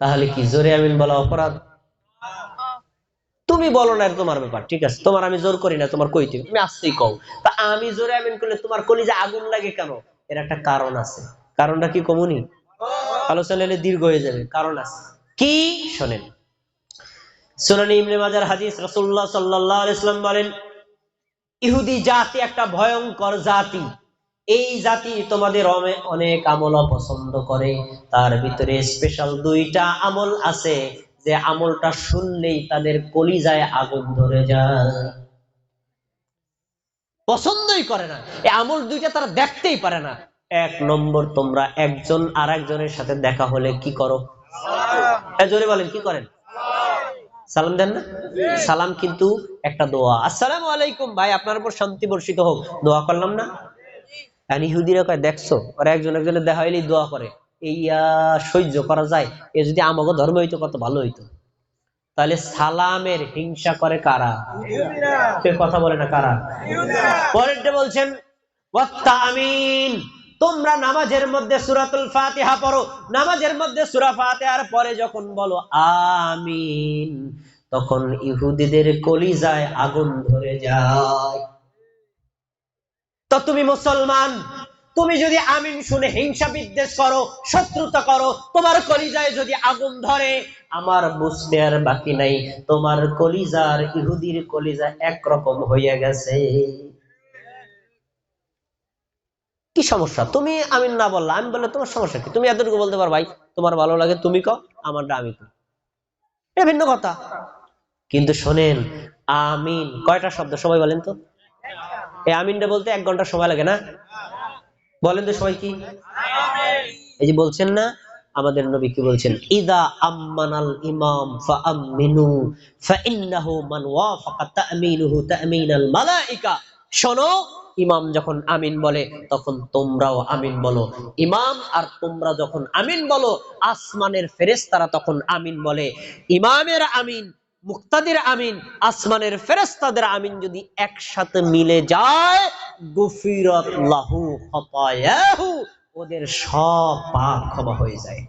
তাহলে কি জোরে আমিন বলা অপরাধ? তুমি বলো না তোমার ব্যাপার, ঠিক আছে? তোমার আমি জোর করি না, তোমার কইতে তুমি? আসতেই কও। তা আমি জোরে আমিন করলে তোমার কলিজে আগুন লাগে কেন? এর একটা কারণ আছে। কারণটা কি কমুনি? আলোচনা এলে দীর্ঘ হয়ে যাবে, কারণ আছে। কি? শোনেন। সুনানি ইবনে মাজার হাদিস রাসূলুল্লাহ সাল্লাল্লাহু আলাইহি বলেন, ইহুদি জাতি একটা ভয়ঙ্কর জাতি। এই জাতি তোমাদের অনেক আমল পছন্দ করে। তার ভিতরে স্পেশাল দুইটা আমল আছে, যে আমলটা শুনলেই তাদের কলিজায় আগুন ধরে যায়। পছন্দই করে না। এই আমল দুইটা তারা দেখতেই পারে না। এক নম্বর, তোমরা একজন আর একজনের সাথে দেখা হলে কি করো? জোরে বলেন, কি করেন? সালাম দেন না? সালাম কিন্তু একটা দোয়া। আসসালামু আলাইকুম। ভাই, আপনার উপর শান্তি বর্ষিত হোক। দোয়া করলাম না? আর ইহুদিরা কয় দেখছ ওরা একজন একজনের দেখা হইলেই দোয়া করে। এই সহ্য করা যায়। এ যদি আমাকে ধর্ম হইতো কত ভালো হইতো। তাহলে সালামের হিংসা করে কারা? কে কথা বলে না কারা? পরেরটা বলছেন আমিন। তোমরা নামাজের মধ্যে সুরাতুল ফাতিহা পড়ো। নামাজের মধ্যে সুরা ফাতিহার পরে যখন বলো আমিন তখন ইহুদিদের কলিজায় আগুন ধরে যায়। তো তুমি মুসলমান, তুমি যদি আমিন শুনে হিংসা বিদ্বেষ করো, শত্রুতা করো, তোমার কলিজায় যদি আগুন ধরে, আমার বুঝতে আর বাকি নাই। তোমার কলিজার, ইহুদির কলিজা একরকম হইয়া গেছে। কি সমস্যা? তুমি আমিন না বললা, আমি বললে তোমার সমস্যা কি? তুমি এতটুকু বলতে পারো, ভাই। তোমার ভালো লাগে, তুমি কও, আমারটা আমি কই এটা ভিন্ন কথা। কিন্তু শোনেন, আমিন, কয়টা শব্দ? সবাই বলেন তো। এই আমিনটা বলতে এক ঘণ্টা সময় লাগে না? বলেন তো সবাই কি? এই যে বলছেন না, আমাদের নবী কি বলছেন? ইদা আম্মানাল ইমাম ফাআমিনু, ফাইন্নাহু মান ওয়াফাকা তামিনুহু তামিনাল মালাইকা। শোনো, ইমাম যখন আমিন বলে, তখন তোমরাও আমিন বলো। ইমাম আর তোমরা যখন আমিন বলো, আসমানের ফেরেশতারা তখন আমিন বলে। ইমামের আমিন মুক্তাদির আমিন, আসমানের ফেরেশতাদের আমিন যদি একসাথে মিলে যায়, গুফিরাত লাহু খতায়াহু, ওদের সব পাপ ক্ষমা হয়ে যায়।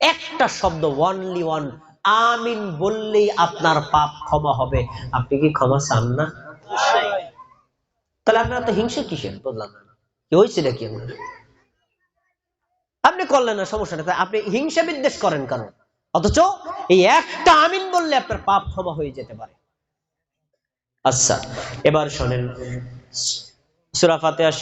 একটা শব্দ ওয়ানলি ওয়ান আমিন বললেই আপনার পাপ ক্ষমা হবে। আপনি কি ক্ষমা চান না? তাহলে আপনার তো হিংসা কিসের? বললাম কি হয়েছে নাকি আপনার আপনি করলেন না, সমস্যা আপনি হিংসা বিদ্বেষ করেন কেন? অথচ এই একটা আমিন বললে আপনার পাপ ক্ষমা হয়ে যেতে পারে। আচ্ছা এবার শোনেন।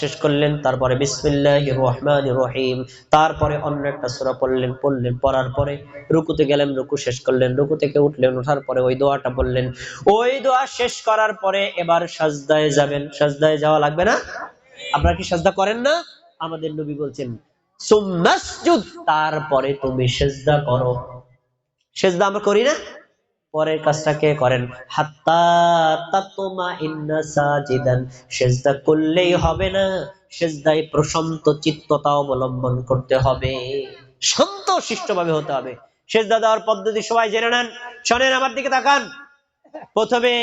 শেষ করলেন, তারপরে বিসমিল্লাহির রহমানির রহিম, তারপরে অন্য একটা সূরা পড়লেন পড়লেন, পড়ার পরে রুকুতে গেলেন, রুকু শেষ করলেন, রুকু থেকে উঠলেন পরে ওই দোয়াটা বললেন। ওই দোয়া শেষ করার পরে এবার সাজদায় যাবেন। সাজদায় যাওয়া লাগবে না? আপনারা কি সাজদা করেন না? আমাদের নবী বলছেন তারপরে তুমি সেজদা করো। সেজদা আমরা করি না? পরের কাজটা কে করেন? হাত্তা করলেই হবে না। সেজদায় প্রশান্ত চিত্ততা অবলম্বন করতে হবে। শান্ত শিষ্টভাবে হতে হবে। সেজদা দেওয়ার পদ্ধতি সবাই জেনে নেন। শোনেন আমার দিকে তাকান। প্রথমে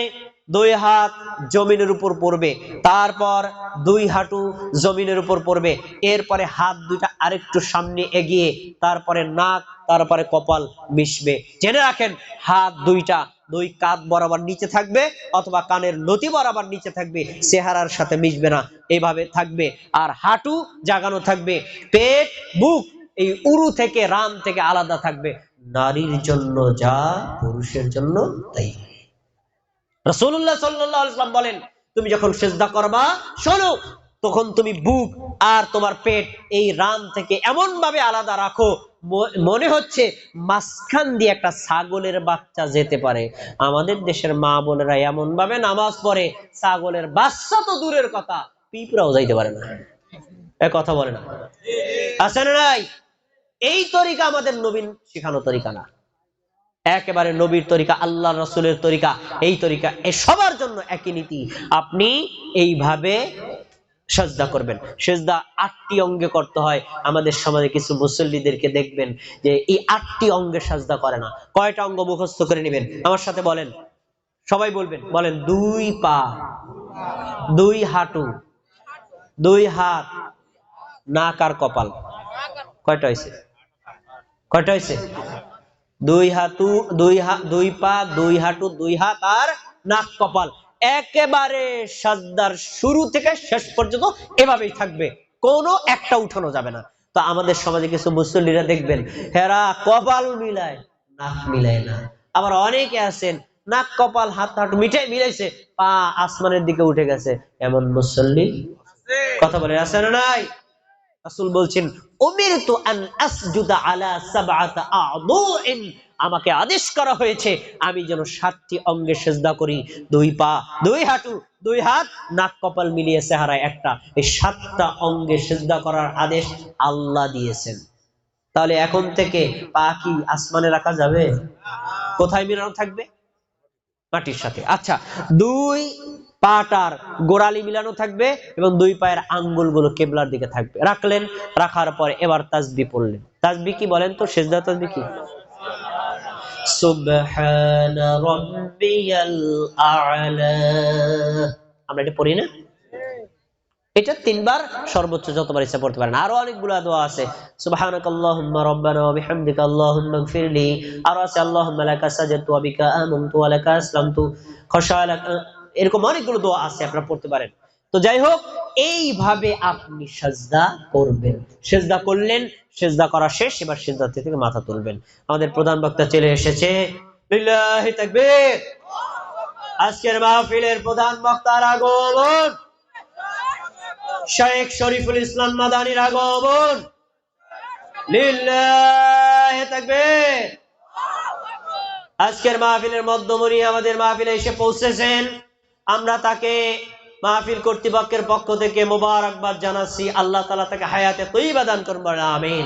দুই হাত জমিনের উপর পড়বে, তারপর দুই হাঁটু জমিনের উপর পড়বে, এরপরে হাত দুইটা আরেকটু সামনে এগিয়ে, তারপরে নাক, তারপরে কপাল মিশবে। জেনে রাখেন, হাত দুইটা, দুই কাঁধ বরাবর নিচে থাকবে অথবা কানের নতি বরাবর নিচে থাকবে, চেহারার সাথে মিশবে না এইভাবে থাকবে। আর হাঁটু জাগানো থাকবে, পেট, বুক, এই উরু থেকে রান থেকে আলাদা থাকবে। নারীর জন্য যা, পুরুষের জন্য তাই। রসুল্লাহ সাল্লাম বলেন, তুমি যখন সেজদা করবা, শোনো, তখন তুমি বুক আর তোমার পেট এই রান থেকে এমন ভাবে আলাদা রাখো মনে হচ্ছে মাঝখান দিয়ে একটা ছাগলের বাচ্চা যেতে পারে। আমাদের দেশের মা বোনেরা এমন ভাবে নামাজ পড়ে, ছাগলের বাচ্চা তো দূরের কথা, পিঁপড়াও যাইতে পারে না। কথা বলে না। আছে না নাই? এই তরিকা আমাদের নবীন শিখানো তরিকা না। একেবারে নবীর তরিকা আল্লাহ রসুলের তরিকা, এই তরিকা, এ সবার জন্য একই নীতি। আপনি এইভাবে সাজদা করবেন। সেজদা আটটি অঙ্গে করতে হয়। আমাদের সমাজে কিছু মুসল্লিদেরকে দেখবেন যে এই আটটি অঙ্গে সাজদা করে না। কয়টা অঙ্গ মুখস্থ করে নেবেন? আমার সাথে বলেন। সবাই বলবেন। বলেন, দুই পা, দুই হাঁটু, দুই হাত, নাক আর কপাল। কয়টা হয়েছে? কয়টা হয়েছে? দুই হাতু দুই হাত দুই পা দুই হাঁটু দুই হাত আর নাক কপাল। একেবারে সাজদার শুরু থেকে শেষ পর্যন্ত এভাবেই থাকবে। কোনো একটা উঠানো যাবে না। তো আমাদের সমাজে কিছু মুসল্লিরা দেখবেন হেরা কপাল মিলায় নাক মিলায় না। আবার অনেকে আছেন নাক কপাল হাত হাঁটু মিটাই মিলাইছে পা আসমানের দিকে উঠে গেছে। এমন মুসল্লি কথা বলে আছে না নাই? রাসূল বলছেন, উমিরতু আমাকে আদেশ করা হয়েছে, আমি যেন সাতটি অঙ্গে সেজদা করি, দুই পা, দুই হাঁটু, দুই হাত, নাক কপাল মিলিয়ে চেহারায় একটা। এই সাতটা অঙ্গে সেজদা করার আদেশ আল্লাহ দিয়েছেন। তাহলে এখন থেকে পা কি আসমানে রাখা যাবে? কোথায় মিলানো থাকবে? মাটির সাথে। আচ্ছা দুই পাটার গোড়ালি মিলানো থাকবে এবং দুই পায়ের আঙ্গুলগুলো কেবলার দিকে থাকবে। রাখলেন, রাখার পরে এবার তাসবি পড়লেন। তাসবি কি বলেন তো? সেজদা তাসবি কি? আমরা এটা পড়ি না? এটা তিনবার সর্বোচ্চ যতবার ইচ্ছা পড়তে পারেন। আরও অনেকগুলো দোয়া আছে। সুবহানাকাল্লাহুম্মা রাব্বানা ওয়া বিহামদিকা আল্লাহুম্মা ইগফিরলি আরও আছে, আল্লাহুম্মা লাকা ওয়া বিকা আমানতু ওয়া লাকা আসলামতু। এরকম অনেকগুলো দোয়া আছে, আপনারা পড়তে পারেন। তো যাই হোক, এইভাবে আপনি সাজদা করবেন। সেজদা করলেন, সেজদা করা শেষ, এবার সেজদা থেকে মাথা তুলবেন। আমাদের প্রধান বক্তা চলে এসেছে। আজকের মাহফিলের প্রধান বক্তার আগমন। শেখ শরীফুল ইসলাম মাদানির আগমন। আজকের মাহফিলের মধ্যমণি আমাদের মাহফিলে এসে পৌঁছেছেন। আমরা তাকে মাহফিল কর্তৃপক্ষের পক্ষ থেকে মোবারকবাদ জানাচ্ছি। আল্লাহ তালা তাকে হায়াতে তৈবা দান বলেন আমিন।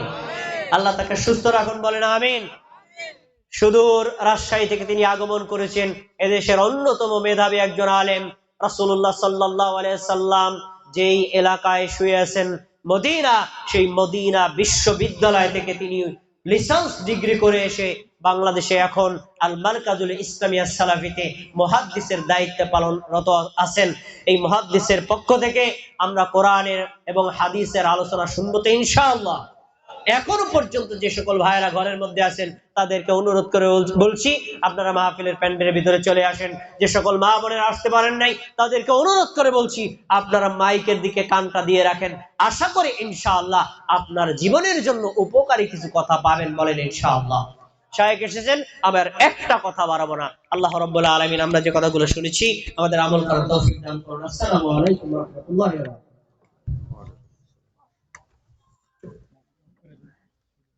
আল্লাহ তাকে সুস্থ রাখুন, বলেন আমিন। সুদূর রাজশাহী থেকে তিনি আগমন করেছেন। এদেশের অন্যতম মেধাবী একজন আলেম, রাসূলুল্লাহ সাল্লাল্লাহু আলাইহি সাল্লাম, যেই এলাকায় শুয়ে আছেন মদিনা, সেই মদিনা বিশ্ববিদ্যালয় থেকে তিনি লিসেন্স ডিগ্রি করে এসে বাংলাদেশে এখন আল মার্কাজুল ইসলামিয়া সালাফিতে মহাদ্দিসের দায়িত্ব পালনরত আছেন। এই মহাদ্দিসের পক্ষ থেকে আমরা কোরআনের এবং হাদিসের আলোচনা শুনব তো ইনশাআল্লাহ। এখনও পর্যন্ত যে সকল ভাইয়েরা ঘরের মধ্যে আছেন, তাদেরকে অনুরোধ করে বলছি, আপনারা মাহফিলের প্যান্ডেলের ভিতরে চলে আসেন। যে সকল মা বোনেরা আসতে পারেন নাই, তাদেরকে অনুরোধ করে বলছি, আপনারা মাইকের দিকে কানটা দিয়ে রাখেন। আশা করি ইনশাআল্লাহ আপনার জীবনের জন্য উপকারী কিছু কথা পাবেন বলেন ইনশাআল্লাহ। শায়েক এসেছেন আমার একটা কথা বাড়াবো না। আল্লাহ রব্বুল্লাহ আলমিন, আমরা যে কথাগুলো শুনেছি, আমাদের আমল করার তৌফিক দান করুন। আসসালামু আলাইকুম রাহমাতুল্লাহি